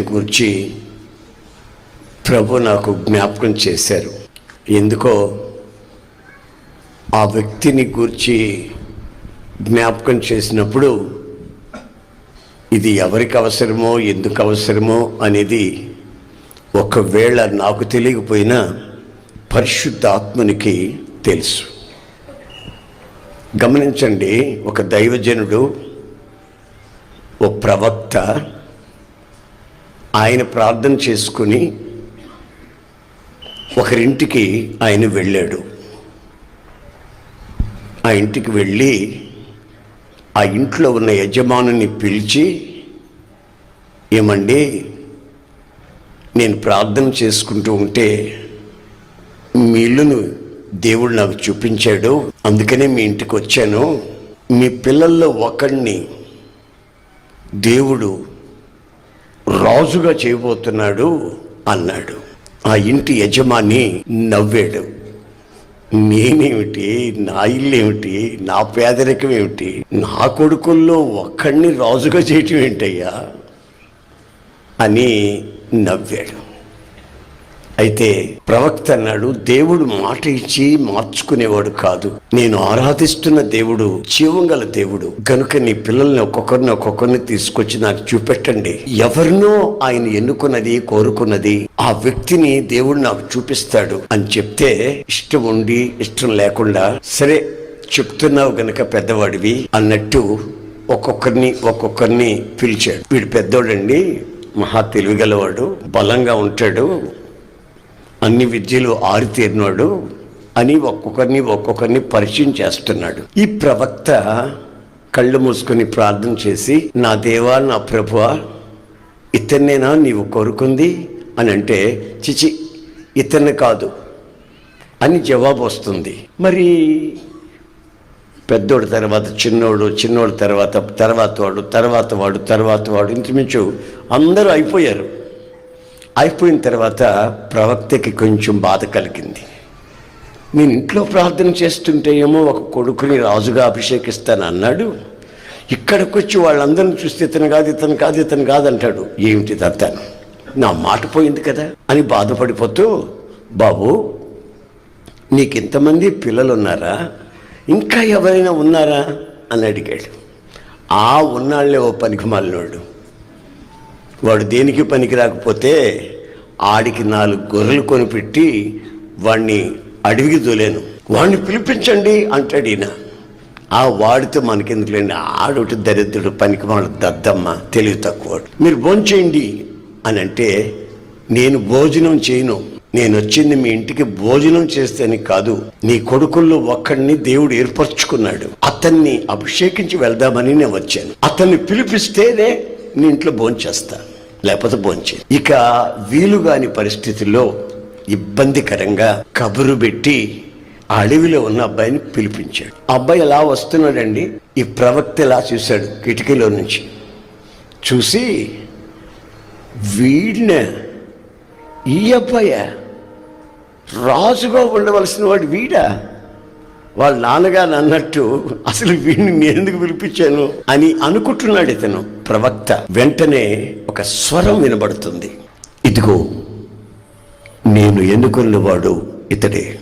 గురించి ప్రభు నాకు జ్ఞాపకం చేశారు. ఎందుకో ఆ వ్యక్తిని గురించి జ్ఞాపకం చేసినప్పుడు ఇది ఎవరికి అవసరమో ఎందుకు అవసరమో అనేది ఒకవేళ నాకు తెలియకపోయినా పరిశుద్ధాత్మనికి తెలుసు. గమనించండి ఒక దైవజనుడు ఓ ప్రవక్త ఆయన ప్రార్థన చేసుకుని ఒకరింటికి ఆయన వెళ్ళాడు. ఆ ఇంటికి వెళ్ళి ఆ ఇంట్లో ఉన్న యజమానుని పిలిచి ఏమండి నేను ప్రార్థన చేసుకుంటూ ఉంటే మీ ఇల్లును దేవుడు నాకు చూపించాడు అందుకనే మీ ఇంటికి వచ్చాను. మీ పిల్లల్లో ఒకడిని దేవుడు రాజుగా చేయబోతున్నాడు అన్నాడు. ఆ ఇంటి యజమాని నవ్వాడు. నేనేమిటి? నా ఇల్లు ఏమిటి నా పేదరికం ఏమిటి నా కొడుకుల్లో ఒక్కడిని రాజుగా చేయటం ఏంటయ్యా? అని నవ్వాడు. అయితే ప్రవక్త అన్నాడు దేవుడు మాట ఇచ్చి మార్చుకునేవాడు కాదు. నేను ఆరాధిస్తున్న దేవుడు జీవం గల దేవుడు. గనుక నీ పిల్లల్ని ఒక్కొక్కరిని ఒక్కొక్కరిని తీసుకొచ్చి నాకు చూపెట్టండి. ఎవరినో ఆయన ఎన్నుకున్నది కోరుకున్నది ఆ వ్యక్తిని దేవుడు నాకు చూపిస్తాడు అని చెప్తే ఇష్టం ఉండి ఇష్టం లేకుండా సరే చెప్తున్నావు గనక పెద్దవాడివి అన్నట్టు ఒక్కొక్కరిని ఒక్కొక్కరిని పిలిచాడు. వీడు పెద్దోడండి మహా తెలివిగలవాడు బలంగా ఉంటాడు అన్ని విద్యలు ఆరితేరినాడు అని ఒక్కొక్కరిని ఒక్కొక్కరిని పరిచయం చేస్తున్నాడు. ఈ ప్రవక్త కళ్ళు మూసుకొని ప్రార్థన చేసి నా దేవా నా ప్రభువా ఇతన్నేనా నీవు కోరుకుంది? అని అంటే చిచి ఇతన్ని కాదు అని జవాబు వస్తుంది. మరి పెద్దోడు తర్వాత చిన్నోడు చిన్నోడు తర్వాత తర్వాత వాడు తర్వాత వాడు తర్వాత వాడు ఇంచుమించు అందరూ అయిపోయారు. అయిపోయిన తర్వాత ప్రవక్తకి కొంచెం బాధ కలిగింది. నేను ఇంట్లో ప్రార్థన చేస్తుంటే ఏమో ఒక కొడుకుని రాజుగా అభిషేకిస్తాను అన్నాడు. ఇక్కడికి వచ్చి వాళ్ళందరిని చూస్తే ఇతను కాదు ఇతను కాదు ఇతను కాదు అంటాడు. ఏమిటి దత్తాను నా మాట పోయింది కదా అని బాధపడిపోతూ బాబు నీకు ఇంతమంది పిల్లలు ఉన్నారా ఇంకా ఎవరైనా ఉన్నారా? అని అడిగాడు. ఆ ఉన్నాళ్ళే ఓ పనికి మాలినోడు వాడు దేనికి పనికి రాకపోతే ఆడికి నాలుగు గొర్రెలు కొనిపెట్టి వాణ్ణి అడవికి తోలేను వాడిని పిలిపించండి అంటాడు ఈయన. ఆ వాడితో మనకెందుకులేండి? ఆడొకటి దరిద్రుడు పనికి మాడు దద్దమ్మ తెలివి తక్కువ. మీరు భోంచేయండి అని అంటే నేను భోజనం చేయను. నేను వచ్చింది మీ ఇంటికి భోజనం చేస్తేనే కాదు నీ కొడుకుల్లో ఒక్కడిని దేవుడు ఏర్పరచుకున్నాడు. అతన్ని అభిషేకించి వెళ్దామని నేను వచ్చాను. అతన్ని పిలిపిస్తేనే నీ ఇంట్లో భోంచేస్తా లేకపోతే భోంచే ఇక వీలుగాని పరిస్థితుల్లో ఇబ్బందికరంగా కబురు పెట్టి ఆ అడవిలో ఉన్న అబ్బాయిని పిలిపించాడు. అబ్బాయి ఎలా వస్తున్నాడండి? ఈ ప్రవక్త ఎలా చూశాడు? కిటికీలో నుంచి. చూసి వీడిన ఈ అబ్బాయ? రాజుగా ఉండవలసిన వాడు వీడా? వాళ్ళ నాన్నగారు అన్నట్టు అసలు వీడిని నేను ఎందుకు పిలిపించాను? అని అనుకుంటున్నాడు ఇతను. ప్రవక్త వెంటనే ఒక స్వరం వినబడుతుంది. ఇదిగో నేను ఎన్నుకున్నవాడు ఇతడే.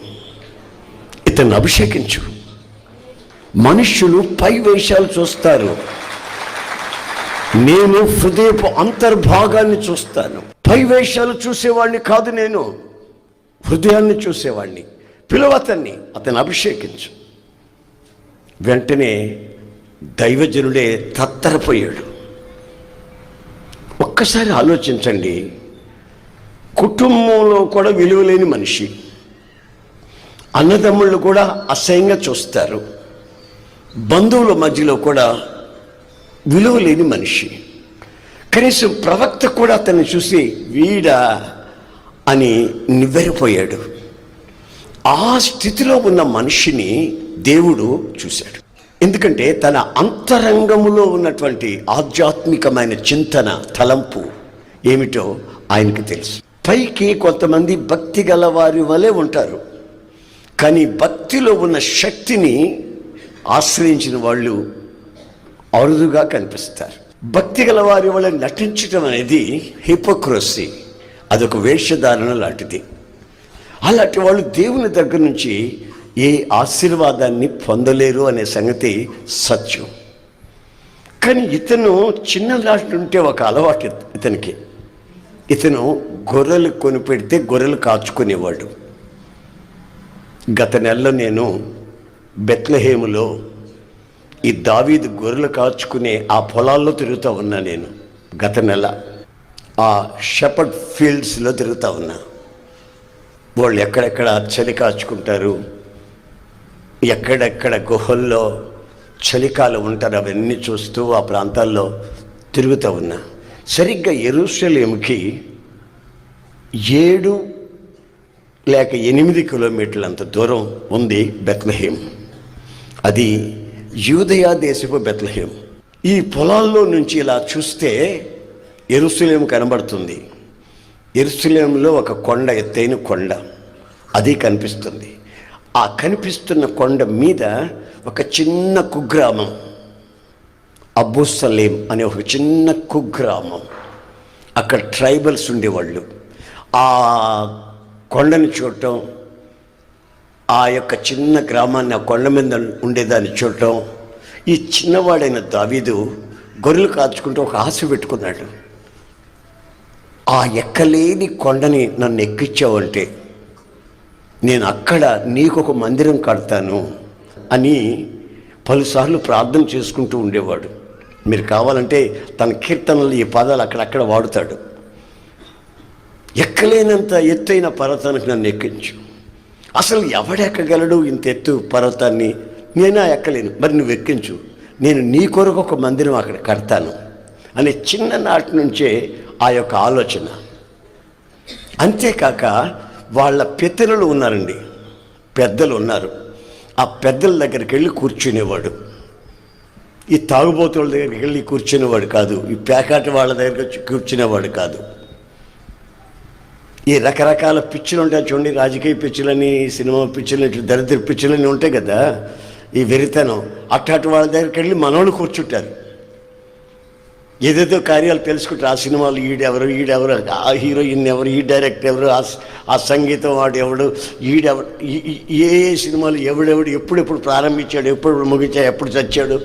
ఇతను అభిషేకించు. మనుష్యులు పై వేషాలు చూస్తారు. నేను హృదయపు అంతర్భాగాన్ని చూస్తాను. పై వేషాలు చూసేవాడిని కాదు నేను. హృదయాన్ని చూసేవాడిని పిలవతన్ని అతన్ని అభిషేకించు. వెంటనే దైవజనుడే తత్తరపోయాడు. ఒక్కసారి ఆలోచించండి కుటుంబంలో కూడా విలువలేని మనిషి అన్నదమ్ముళ్ళు కూడా అసహ్యంగా చూస్తారు బంధువుల మధ్యలో కూడా విలువలేని మనిషి. కనీసం ప్రవక్త కూడా అతన్ని చూసి వీడా అని నివ్వెరిపోయాడు. ఆ స్థితిలో ఉన్న మనిషిని దేవుడు చూశాడు. ఎందుకంటే తన అంతరంగములో ఉన్నటువంటి ఆధ్యాత్మికమైన చింతన తలంపు ఏమిటో ఆయనకు తెలుసు. పైకి కొంతమంది భక్తి గల వారి వలె ఉంటారు. కానీ భక్తిలో ఉన్న శక్తిని ఆశ్రయించిన వాళ్ళు అరుదుగా కనిపిస్తారు. భక్తి గల వారి వల్ల నటించడం అనేది హిపోక్రసీ అదొక వేషధారణ లాంటిది. అలాంటి వాళ్ళు దేవుని దగ్గర నుంచి ఏ ఆశీర్వాదాన్ని పొందలేరు అనే సంగతి సత్యం. కానీ ఇతను చిన్న ఉంటే ఒక అలవాటు ఇతనికి. ఇతను గొర్రెలు కొనిపెడితే గొర్రెలు కాచుకునేవాడు. గత నెలలో నేను బెత్లహేములో ఈ దావీదు గొర్రెలు కాచుకునే ఆ పొలాల్లో తిరుగుతూ ఉన్నా నేను గత నెల. ఆ షెపర్డ్ ఫీల్డ్స్లో తిరుగుతూ ఉన్నా. వాళ్ళు ఎక్కడెక్కడ చలి కాచుకుంటారు ఎక్కడెక్కడ గుహల్లో చలికాలు ఉంటారు అవన్నీ చూస్తూ ఆ ప్రాంతాల్లో తిరుగుతూ ఉన్నా. సరిగ్గా ఎరుసలేంకి ఏడు లేక ఎనిమిది కిలోమీటర్లంత దూరం ఉంది బెత్లహేం. అది యూదయా దేశపు బెత్లహేం. ఈ పొలాల్లో నుంచి ఇలా చూస్తే ఎరుసలేం కనబడుతుంది. ఎరుసలేంలో ఒక కొండ ఎత్తైన కొండ. అది కనిపిస్తుంది. ఆ కనిపిస్తున్న కొండ మీద ఒక చిన్న కుగ్రామం. అబ్బుసలేం అనే ఒక చిన్న కుగ్రామం. అక్కడ ట్రైబల్స్ ఉండేవాళ్ళు. ఆ కొండను చూడటం ఆ యొక్క చిన్న గ్రామాన్ని ఆ కొండ మీద ఉండేదాన్ని చూడటం ఈ చిన్నవాడైన దావీదు గొర్రెలు కాచుకుంటూ ఒక ఆశ పెట్టుకున్నాడు. ఆ ఎక్కలేని కొండని నన్ను ఎక్కించావంటే నేను అక్కడ నీకు ఒక మందిరం కడతాను అని పలుసార్లు ప్రార్థన చేసుకుంటూ ఉండేవాడు. మీరు కావాలంటే తన కీర్తనలు ఈ పదాలు అక్కడక్కడ వాడుతాడు. ఎక్కలేనంత ఎత్తైన పర్వతానికి నన్ను ఎక్కించు. అసలు ఎవడెక్కగలడు ఇంత ఎత్తు పర్వతాన్ని? నేనా ఎక్కలేను. మరి నువ్వు ఎక్కించు. నేను నీ కొరకు ఒక మందిరం అక్కడ కడతాను. అనే చిన్ననాటి నుంచే ఆ యొక్క ఆలోచన. అంతేకాక వాళ్ళ పితరులు ఉన్నారండి. పెద్దలు ఉన్నారు. ఆ పెద్దల దగ్గరికి వెళ్ళి కూర్చునేవాడు. ఈ తాగుబోతుల దగ్గరికి వెళ్ళి కూర్చునేవాడు కాదు. ఈ పేకాటి వాళ్ళ దగ్గరికి వచ్చి కూర్చునేవాడు కాదు. ఈ రకరకాల పిచ్చులు ఉంటాయి చూడండి. రాజకీయ పిచ్చులని సినిమా పిచ్చులు ఇట్లా దరిద్ర పిచ్చులని ఉంటాయి కదా. ఈ వెరితనం. అట్టాటి వాళ్ళ దగ్గరికి వెళ్ళి మనోళ్ళు కూర్చుంటారు. ఏదేదో కార్యాలు తెలుసుకుంటారు. ఆ సినిమాలు ఈడెవరు ఈడెవరు ఆ హీరోయిన్ ఎవరు ఈ డైరెక్టర్ ఎవరు ఆ ఆ సంగీతం వాడు ఎవడు ఈడెవడు ఈ- ఏ ఏ సినిమాలు ఎవడెవడు ఎప్పుడెప్పుడు ప్రారంభించాడు ఎప్పుడెప్పుడు ముగించాడు ఎప్పుడు చచ్చాడు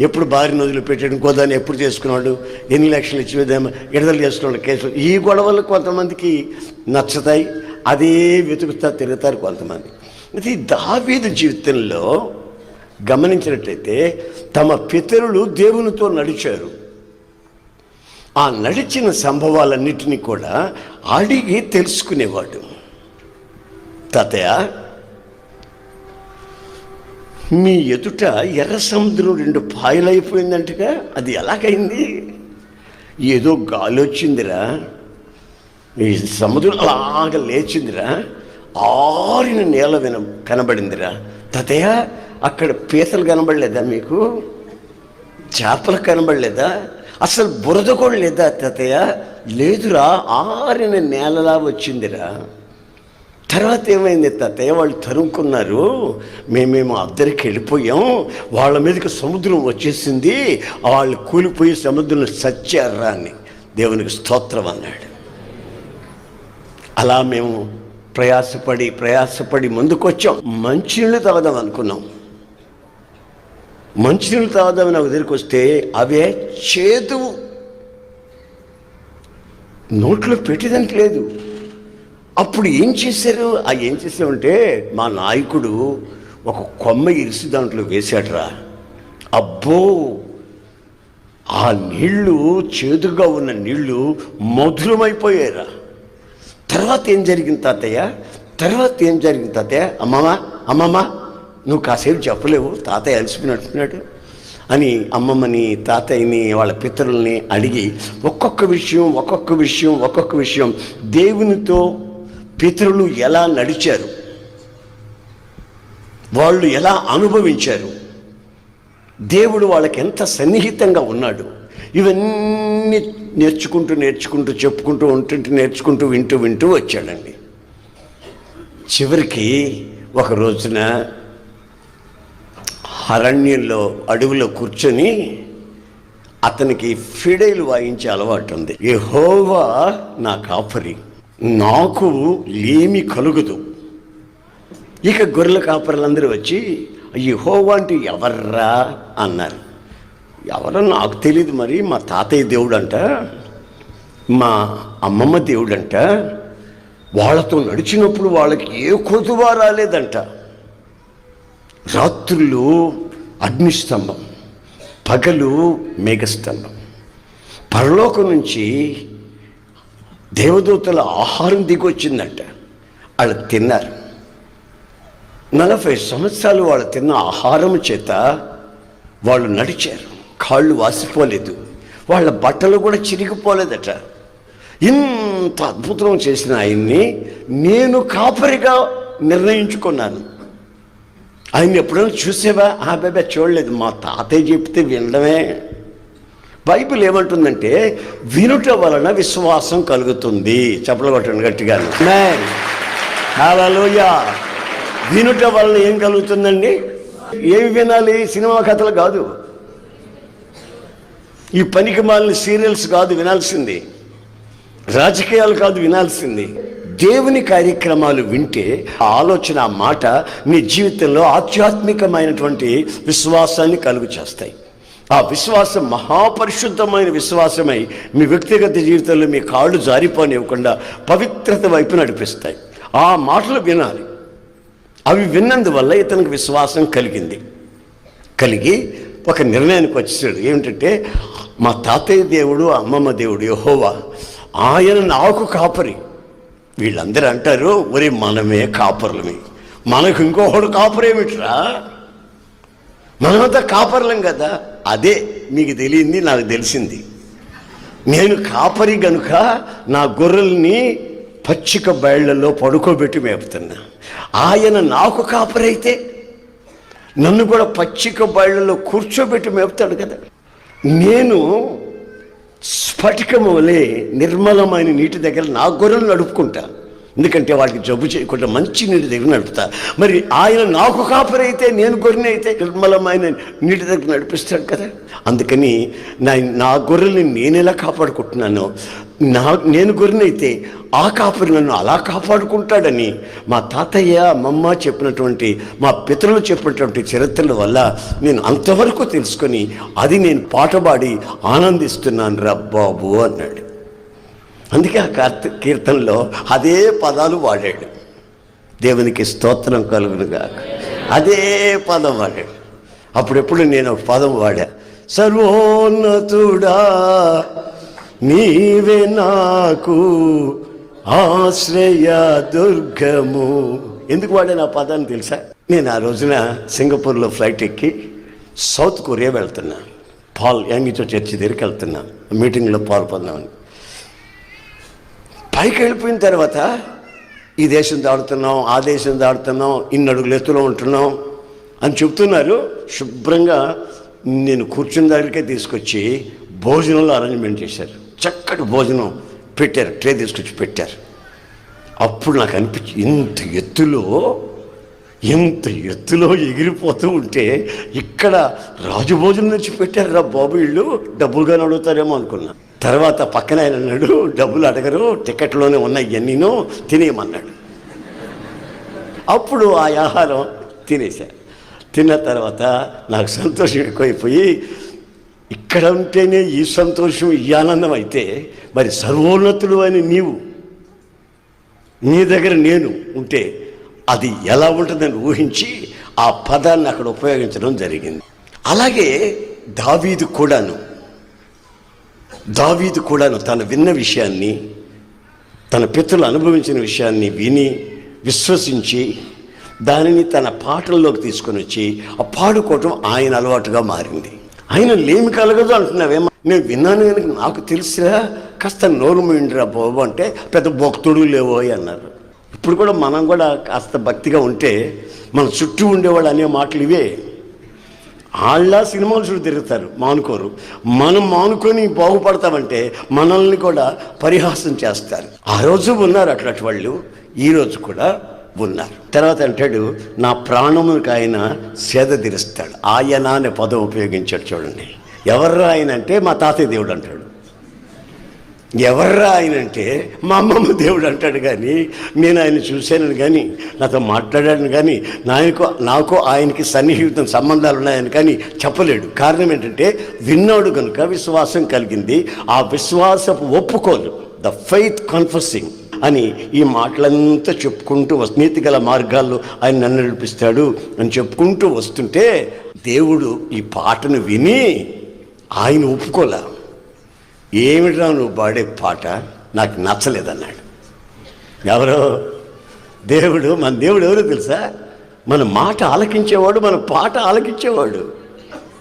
ఎప్పుడు భార్య నదులు పెట్టాడు ఇంకోదాన్ని ఎప్పుడు చేసుకున్నాడు ఎన్ని లక్షలు ఇచ్చి విడుదల చేసుకున్నాడు కేసులు. ఈ గొడవలు కొంతమందికి నచ్చుతాయి అదే వెతుకుతా తిరుగుతారు కొంతమంది. ఇది దావీదు జీవితంలో గమనించినట్లయితే తమ పితరులు దేవునితో నడిచారు. ఆ నడిచిన సంభవాలన్నిటినీ కూడా అడిగి తెలుసుకునేవాడు. తాతయ్య మీ ఎదుట ఎర్ర సముద్రం రెండు పాయలైపోయిందంటగా? అది ఎలాగైంది? ఏదో గాలి వచ్చిందిరా. ఈ సముద్రం అలాగ లేచిందిరా. ఆరిన నేల విన కనబడిందిరా. తాతయ్య అక్కడ పీతలు కనబడలేదా మీకు? చేపలు కనబడలేదా? అసలు బురద కూడా లేదా తాతయ్య? లేదురా ఆరిన నేలలా వచ్చిందిరా. తర్వాత ఏమైంది తాతయ్య? వాళ్ళు తరుముకున్నారు. మేమేమో అద్దరికి వెళ్ళిపోయాం. వాళ్ళ మీదకి సముద్రం వచ్చేసింది. వాళ్ళు కూలిపోయి సముద్రంలో సచ్చారా అని దేవునికి స్తోత్రం అన్నాడు. అలా మేము ప్రయాసపడి ప్రయాసపడి ముందుకొచ్చాం. మంచినీళ్ళు తాగదాం అనుకున్నాం. మంచినీళ్ళు తాగుదామని నాకు దగ్గరికి వస్తే అవే చేదు నోట్లో పెట్టేదానికి లేదు. అప్పుడు ఏం చేశారు? ఆ ఏం చేసామంటే మా నాయకుడు ఒక కొమ్మ ఇరిసి దాంట్లో వేశాడరా. అబ్బో! ఆ నీళ్ళు చేదుగా ఉన్న నీళ్ళు మధురమైపోయారా తర్వాత ఏం జరిగింది తాతయ్య? తర్వాత ఏం జరిగింది తాతయ్య? అమ్మమ్మ అమ్మమ్మ నువ్వు కాసేపు చెప్పలేవు తాతయ్య అలసిపోయినట్టున్నాడు అని అమ్మమ్మని తాతయ్యని వాళ్ళ పితరుల్ని అడిగి ఒక్కొక్క విషయం ఒక్కొక్క విషయం ఒక్కొక్క విషయం దేవునితో పితరులు ఎలా నడిచారు? వాళ్ళు ఎలా అనుభవించారు? దేవుడు వాళ్ళకి ఎంత సన్నిహితంగా ఉన్నాడు? ఇవన్నీ నేర్చుకుంటూ నేర్చుకుంటూ చెప్పుకుంటూ ఉంటుంటే నేర్చుకుంటూ వింటూ వింటూ వచ్చాడండి. చివరికి ఒక రోజున అరణ్యంలో అడవిలో కూర్చొని అతనికి ఫిడైలు వాయించే అలవాటు ఉంది. యహోవా నా కాపరి నాకు ఏమి కలుగదు. ఇక గొర్రెల కాపరులందరూ వచ్చి యహోవా అంటే ఎవర్రా అన్నారు. ఎవరో నాకు తెలియదు మరి మా తాతయ్య దేవుడు అంట మా అమ్మమ్మ దేవుడంట వాళ్ళతో నడిచినప్పుడు వాళ్ళకి ఏ కొదువా రాలేదంట. రాత్రులు అగ్నిస్తంభం పగలు మేఘస్తంభం. పరలోకం నుంచి దేవదూతల ఆహారం దిగొచ్చిందంట. వాళ్ళు తిన్నారు. నలభై సంవత్సరాలు వాళ్ళు తిన్న ఆహారం చేత వాళ్ళు నడిచారు. కాళ్ళు వాసిపోలేదు. వాళ్ళ బట్టలు కూడా చిరిగిపోలేదట. ఇంత అద్భుతం చేసిన ఆయన్ని నేను కాపరిగా నిర్ణయించుకున్నాను. ఆయన ఎప్పుడైనా చూసేవా? ఆ బాబా చూడలేదు. మా తాతయ్య చెప్తే వినడమే. బైబిల్ ఏమంటుందంటే వినుట వలన విశ్వాసం కలుగుతుంది. చెప్పలు కొట్టండి గట్టిగా హలోయ వినుట వలన ఏం కలుగుతుందండి? ఏమి వినాలి? సినిమా కథలు కాదు. ఈ పనికి మాలిన సీరియల్స్ కాదు వినాల్సింది. రాజకీయాలు కాదు వినాల్సింది. దేవుని కార్యక్రమాలు వింటే ఆ ఆలోచన ఆ మాట నీ జీవితంలో ఆధ్యాత్మికమైనటువంటి విశ్వాసాన్ని కలుగు చేస్తాయి. ఆ విశ్వాసం మహాపరిశుద్ధమైన విశ్వాసమై మీ వ్యక్తిగత జీవితంలో మీ కాళ్ళు జారిపోనివ్వకుండా పవిత్రత వైపు నడిపిస్తాయి. ఆ మాటలు వినాలి. అవి విన్నందువల్ల ఇతనికి విశ్వాసం కలిగింది. కలిగి ఒక నిర్ణయానికి వచ్చేసాడు. ఏమిటంటే మా తాతయ్య దేవుడు అమ్మమ్మ దేవుడు యహోవా ఆయన నాకు కాపరి. వీళ్ళందరూ అంటారు ఒరే మనమే కాపర్లమే. మనకు ఇంకొకడు కాపరేమిట్రా? మనమంతా కాపర్లం కదా? అదే మీకు తెలియంది నాకు తెలిసింది. నేను కాపరి గనుక నా గొర్రెల్ని పచ్చిక బయళ్ళలో పడుకోబెట్టి మేపుతున్నా. ఆయన నాకు కాపరైతే నన్ను కూడా పచ్చిక బయళ్ళలో కూర్చోబెట్టి మేపుతాడు కదా? నేను స్ఫటికము వలె నిర్మలమైన నీటి దగ్గర నా గొర్రెలు నడుపుకుంటా. ఎందుకంటే వాళ్ళకి జబ్బు చేయకుండా మంచి నీటి దగ్గర నడుపుతా. మరి ఆయన నాకు కాపరైతే నేను గొర్రెని అయితే నిర్మలమైన నీటి దగ్గర నడిపిస్తాడు కదా. అందుకని నా నా గొర్రెల్ని నేను ఎలా కాపాడుకుంటున్నానో నా నేను గొర్రెనైతే ఆ కాపురి నన్ను అలా కాపాడుకుంటాడని మా తాతయ్య అమ్మమ్మ చెప్పినటువంటి మా పితరులు చెప్పినటువంటి చరిత్రల వల్ల నేను అంతవరకు తెలుసుకొని అది నేను పాటపాడి ఆనందిస్తున్నాను రా బాబు అన్నాడు. అందుకే ఆ కీర్తనలో అదే పదాలు వాడాడు. దేవునికి స్తోత్రం కలుగునుగా అదే పదం వాడాడు. అప్పుడెప్పుడు నేను ఒక పదం వాడా. సర్వోన్నతుడా నీవే నాకు ఆశ్రయ దుర్గము. ఎందుకు వాడాను ఆ పదాన్ని తెలుసా? నేను ఆ రోజున సింగపూర్లో ఫ్లైట్ ఎక్కి సౌత్ కొరియా వెళ్తున్నా. పాల్ యాంగిచో చర్చి దగ్గరికి వెళ్తున్నా. మీటింగ్లో పాల్పొందామని పైకి వెళ్ళిపోయిన తర్వాత ఈ దేశం దాడుతున్నాం ఆ దేశం దాడుతున్నాం ఇన్ని అడుగులు ఎత్తులో ఉంటున్నాం అని చెప్తున్నారు శుభ్రంగా నేను కూర్చున్న దగ్గరికే తీసుకొచ్చి భోజనంలో అరేంజ్మెంట్ చేశారు. చక్కటి భోజనం. పెట్టారు ట్రే తీసుకొచ్చి పెట్టారు. అప్పుడు నాకు అనిపించి ఇంత ఎత్తులో ఎంత ఎత్తులో ఎగిరిపోతూ ఉంటే ఇక్కడ రాజభోజనం నుంచి పెట్టారు రా బాబు ఇళ్ళు డబ్బులుగానే అడుగుతారేమో అనుకున్నా. తర్వాత పక్కన ఆయన అన్నాడు డబ్బులు అడగరు టికెట్లోనే ఉన్నాయి ఇవన్నీనో తినేయమన్నాడు. అప్పుడు ఆ ఆహారం తినేశా తిన్న తర్వాత నాకు సంతోషం ఎక్కువైపోయి ఇక్కడ ఉంటేనే ఈ సంతోషం ఈ ఆనందం అయితే మరి సర్వోన్నతుడు అని నీవు. నీ దగ్గర నేను ఉంటే అది ఎలా ఉంటుందని ఊహించి ఆ పదాన్ని అక్కడ ఉపయోగించడం జరిగింది. అలాగే దావీదు కూడాను దావీదు కూడాను తను విన్న విషయాన్ని తన పితృలు అనుభవించిన విషయాన్ని విని విశ్వసించి దానిని తన పాటల్లోకి తీసుకొని వచ్చి ఆ పాడుకోవటం ఆయన అలవాటుగా మారింది. ఆయన లేమి కలగదు అంటున్నావేమో నేను విన్నాను కనుక నాకు తెలిసిరా. కాస్త నోరు మిండిరా బాబు అంటే పెద్ద భక్తుడు లేవోయ్ అన్నారు. ఇప్పుడు కూడా మనం కూడా కాస్త భక్తిగా ఉంటే మన చుట్టూ ఉండేవాళ్ళు అనే మాటలు ఇవే. వాళ్ళ సినిమాలు చూడు తిరుగుతారు మానుకోరు. మనం మానుకొని బాగుపడతామంటే మనల్ని కూడా పరిహాసం చేస్తారు. ఆ రోజు ఉన్నారు అట్లాంటి వాళ్ళు. ఈరోజు కూడా ఉన్నారు. తర్వాత అంటాడు నా ప్రాణమునికి ఆయన సేద తీరుస్తాడు. ఆయన అనే పదం ఉపయోగించాడు చూడండి. ఎవర్రా ఆయన అంటే మా తాతయ్య దేవుడు అంటాడు. ఎవర్రా ఆయన అంటే మా అమ్మమ్మ దేవుడు అంటాడు కానీ నేను ఆయన చూశాను కానీ నాతో మాట్లాడాను కానీ నాకు నాకు ఆయనకి సన్నిహితం సంబంధాలు ఉన్నాయని కానీ చెప్పలేడు. కారణం ఏంటంటే విన్నాడు కనుక విశ్వాసం కలిగింది. ఆ విశ్వాసపు ఒప్పుకోలు ద ఫెయిత్ కన్ఫర్సింగ్ అని ఈ మాటలంతా చెప్పుకుంటూ వస్తు నీతి గల మార్గాల్లో ఆయన నన్ను నడిపిస్తాడు అని చెప్పుకుంటూ వస్తుంటే దేవుడు ఈ పాటను విని ఆయన ఒప్పుకోలే. ఏమిట్రా నువ్వు పాడే పాట? నాకు నచ్చలేదన్నాడు. ఎవరో? దేవుడు? మన దేవుడు ఎవరో తెలుసా? మన మాట ఆలకించేవాడు మన పాట ఆలకించేవాడు.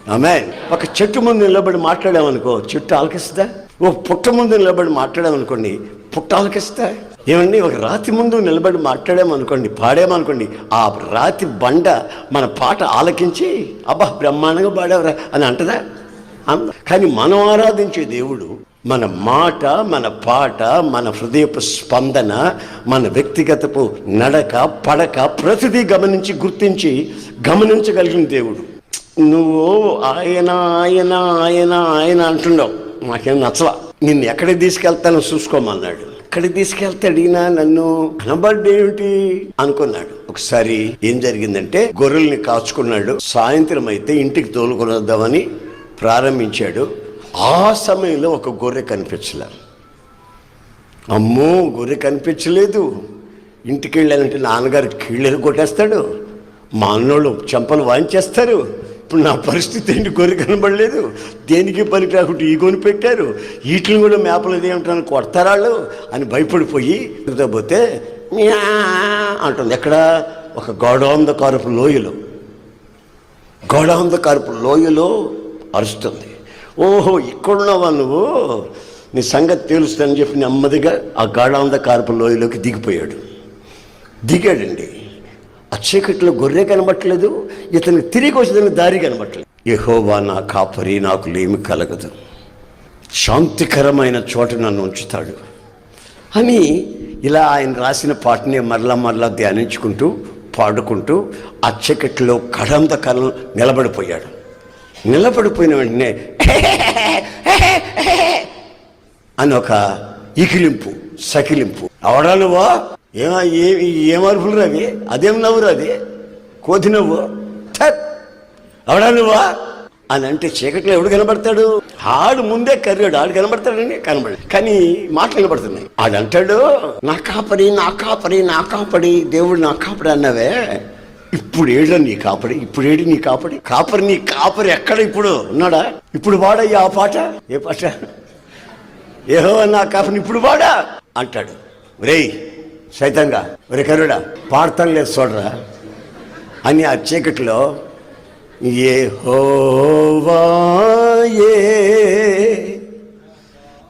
ఆమె ఒక చెట్టు ముందు నిలబడి మాట్లాడామనుకో చెట్టు ఆలకిస్తా ఓ పుట్ట ముందు నిలబడి మాట్లాడామనుకోండి పుట్ట ఆలకిస్తా ఏమండి ఒక రాతి ముందు నిలబడి మాట్లాడామనుకోండి పాడామనుకోండి ఆ రాతి బండ మన పాట ఆలకించి అబ్బా బ్రహ్మాండంగా పాడేవరా అని అంటదా? కానీ మనం ఆరాధించే దేవుడు మన మాట మన పాట మన హృదయపు స్పందన మన వ్యక్తిగతపు నడక పడక ప్రతిదీ గమనించి గుర్తించి గమనించగలిగిన దేవుడు. నువ్వు ఆయన ఆయన ఆయన ఆయన అంటున్నావు. నాకేం నచ్చలా నిన్ను ఎక్కడికి తీసుకెళ్తానో చూసుకోమన్నాడు. ఎక్కడికి తీసుకెళ్తే అడిగినా నన్ను కనబడ్డేమిటి? అనుకున్నాడు. ఒకసారి ఏం జరిగిందంటే గొర్రెల్ని కాచుకున్నాడు. సాయంత్రం అయితే ఇంటికి తోలుకొని వద్దామని ప్రారంభించాడు. ఆ సమయంలో ఒక గొర్రె కనిపించలే. అమ్మో గొర్రె కనిపించలేదు. ఇంటికి వెళ్ళాలంటే నాన్నగారు కీళ్ళని కొట్టేస్తాడు. మా అన్నోళ్ళు చెంపలు వాయించేస్తారు. ఇప్పుడు నా పరిస్థితి ఏంటి? గొర్రె కనబడలేదు. దేనికి పనికి రాకుండా ఈ కొని పెట్టారు? వీటిని కూడా మేపలేదు ఏమిటని కొడతారాళ్ళు అని భయపడిపోయి పోతే అంటుంది. ఎక్కడ? ఒక గోడౌందకారపు లోయలో. గోడౌందకారపు లోయలో అరుస్తుంది. ఓహో ఇక్కడున్నావా నువ్వు? నీ సంగతి తెలుస్తుందని చెప్పి నెమ్మదిగా ఆ గాఢాంధకారపు లోయలోకి దిగిపోయాడు. దిగాడండి. ఆ చీకట్లో గొర్రె కనబట్టలేదు ఇతనికి తిరిగి వచ్చిన దారి కనబట్టలేదు. యహోవా నా కాపరి నాకు లేమి కలగదు. శాంతికరమైన చోట నన్ను ఉంచుతాడు. అని ఇలా ఆయన రాసిన పాటని మరలా మరలా ధ్యానించుకుంటూ పాడుకుంటూ ఆ చీకట్లో కలం నిలబడిపోయాడు. నిలబడిపోయిన వెంటనే అని ఒక ఇకిలింపు సకిలింపు. అవడాలువా ఏమా ఏ ఏం అరుపులు రవి అదేం నవ్వురు అది? కోతి నవ్వు? థట్. అవడా నువ్వా? అని అంటే చీకట్లో ఎవడు కనబడతాడు? ఆడు ముందే కర్రాడు ఆడు కనబడతాడండి కనబడి కానీ మాటలు కనబడుతున్నాయి ఆడు అంటాడు నా కాపరి నా కాపరి నా కాపడి దేవుడు నా కాపడి అన్నవే. ఇప్పుడు ఏడు నీ కాపడి ఇప్పుడు ఏడు నీ కాపడి కాపరి నీ కాపరి ఎక్కడ ఇప్పుడు? ఉన్నాడా? ఇప్పుడు వాడయ్యా ఆ పాట? ఏ పాట? ఏహో నా కాపని ఇప్పుడు వాడా? అంటాడు. రేయ్ సైతంగా. రికరుడా కరుడా పాడతాం లేదు చూడరా. అని ఆ చీకట్లో ఏ హోవాయే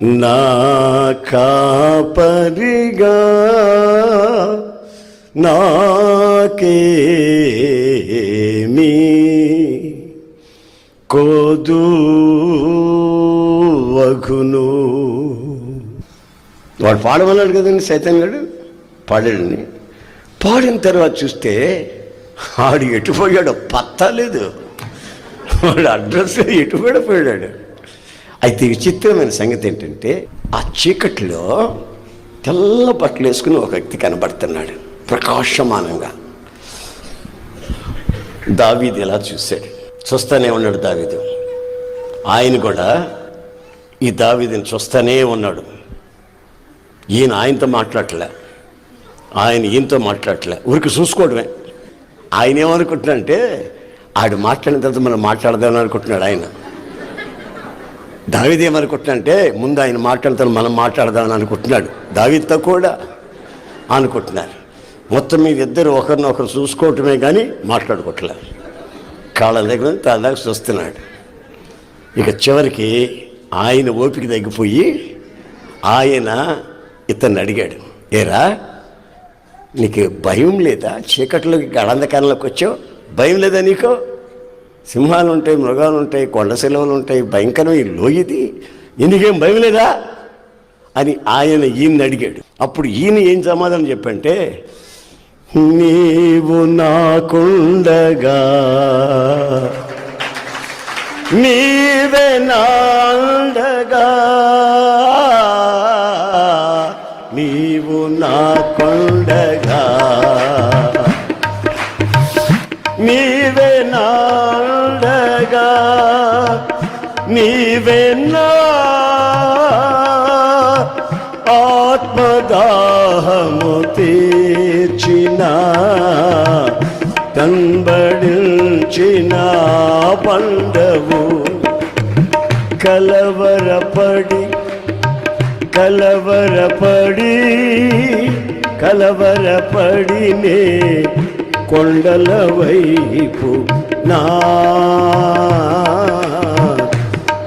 నా కాపరిగా నాకేమీ కోదు వగును వాడు పాడమన్నాడు కదండి సైతం గడు? పాడాడని పాడిన తర్వాత చూస్తే ఆడు ఎటుపోయాడు పత్తలేదు. లేదు వాడు అడ్రస్ ఎటు పోయాడు. అయితే విచిత్రమైన సంగతి ఏంటంటే ఆ చీకట్లో తెల్ల బట్టలు వేసుకుని ఒక వ్యక్తి కనబడుతున్నాడు ప్రకాశమానంగా. దావీది ఎలా చూశాడు. చూస్తానే ఉన్నాడు దావీదు. ఆయన కూడా ఈ దావీదిని చూస్తానే ఉన్నాడు. ఈయన ఆయనతో మాట్లాడలే ఆయన ఈయనతో మాట్లాడలే ఊరికి చూసుకోవడమే. ఆయన ఏమనుకుంటున్నాడంటే ఆడు మాట్లాడిన తర్వాత మనం మాట్లాడదామని అనుకుంటున్నాడు ఆయన. దావిది ఏమనుకుంటున్నాడంటే ముందు ఆయన మాట్లాడతాను మనం మాట్లాడదామని అనుకుంటున్నాడు. దావితో కూడా అనుకుంటున్నారు. మొత్తం మీద ఇద్దరు ఒకరినొకరు చూసుకోవటమే కానీ మాట్లాడుకోవట్లేదు. కాళ్ళ దగ్గర నుంచి చూస్తున్నాడు. ఇక చివరికి ఆయన ఓపిక తగ్గిపోయి ఆయన ఇతన్ని అడిగాడు ఏరా నీకు భయం లేదా? చీకట్లోకి గడంధకారంలోకి వచ్చావు? భయం లేదా నీకు? సింహాలు ఉంటాయి మృగాలు ఉంటాయి కొండ సెలవులు ఉంటాయి భయంకరమైన లోయది. ఎందుకేం భయం లేదా? అని ఆయన ఈయన్ని అడిగాడు. అప్పుడు ఈయన ఏం సమాధానం చెప్పంటే నీవు నాకుండగా నీవే నాండగా నాడగా నీవే ఆత్మదాహము తీర్చిన కనబడించిన పండవు కలవరపడి కలవరపడి కలవరపడినే కొండల వైపు నా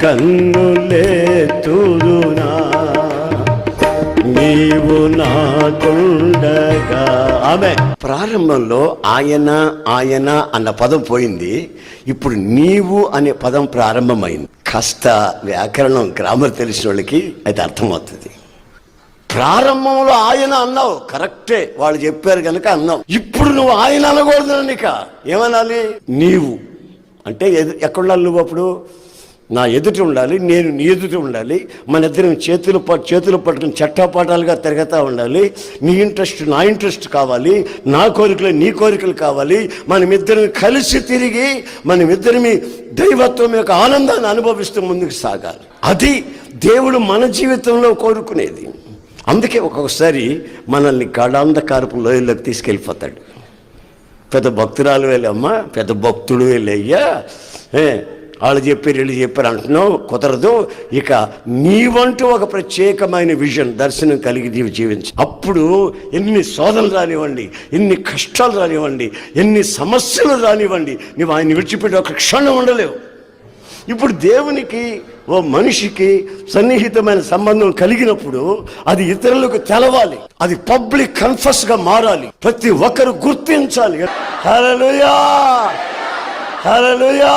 కన్నులేతురునా నీవు నా కొండగా. ఆమె. ప్రారంభంలో ఆయన ఆయన అన్న పదం పోయింది. ఇప్పుడు నీవు అనే పదం ప్రారంభమైంది. కాస్త వ్యాకరణం గ్రామర్ తెలిసిన వాళ్ళకి అది అర్థమవుతుంది. ప్రారంభంలో ఆయన అన్నావు. కరెక్టే వాళ్ళు చెప్పారు కనుక అన్నావు. ఇప్పుడు నువ్వు ఆయన అనకూడదు నీక ఏమనాలి? నీవు. అంటే ఎదు నువ్వు అప్పుడు? నా ఎదుట ఉండాలి నేను నీ ఎదుట ఉండాలి మన ఇద్దరం చేతులు చేతులు పట్టుకుని చట్టాపాటాలుగా తిరగతా ఉండాలి నీ ఇంట్రెస్ట్ నా ఇంట్రెస్ట్ కావాలి నా కోరికలు నీ కోరికలు కావాలి మనమిద్దరం కలిసి తిరిగి మనమిద్దరిమి దైవత్వం యొక్క ఆనందాన్ని అనుభవిస్తూ ముందుకు సాగాలి. అది దేవుడు మన జీవితంలో కోరుకునేది. అందుకే ఒక్కొక్కసారి మనల్ని గాఢాంధకారపు లోయల్లోకి తీసుకెళ్ళిపోతాడు. పెద్ద భక్తురాలు వెళ్ళమ్మా పెద్ద భక్తుడు వెళ్ళయ్యా వాళ్ళు చెప్పారు వీళ్ళు చెప్పారు అంటున్నావు కుదరదు. ఇక నీవంటూ ఒక ప్రత్యేకమైన విజన్ దర్శనం కలిగి నీవు జీవించు. అప్పుడు ఎన్ని శోధనలు రానివ్వండి ఎన్ని కష్టాలు రానివ్వండి ఎన్ని సమస్యలు రానివ్వండి నువ్వు ఆయన విడిచిపెట్టి ఒక క్షణం ఉండలేవు. ఇప్పుడు దేవునికి ఓ మనిషికి సన్నిహితమైన సంబంధం కలిగినప్పుడు అది ఇతరులకు తెలవాలి. అది పబ్లిక్ కన్ఫస్గా మారాలి. ప్రతి ఒక్కరు గుర్తించాలి. హరలుయా హరలుయా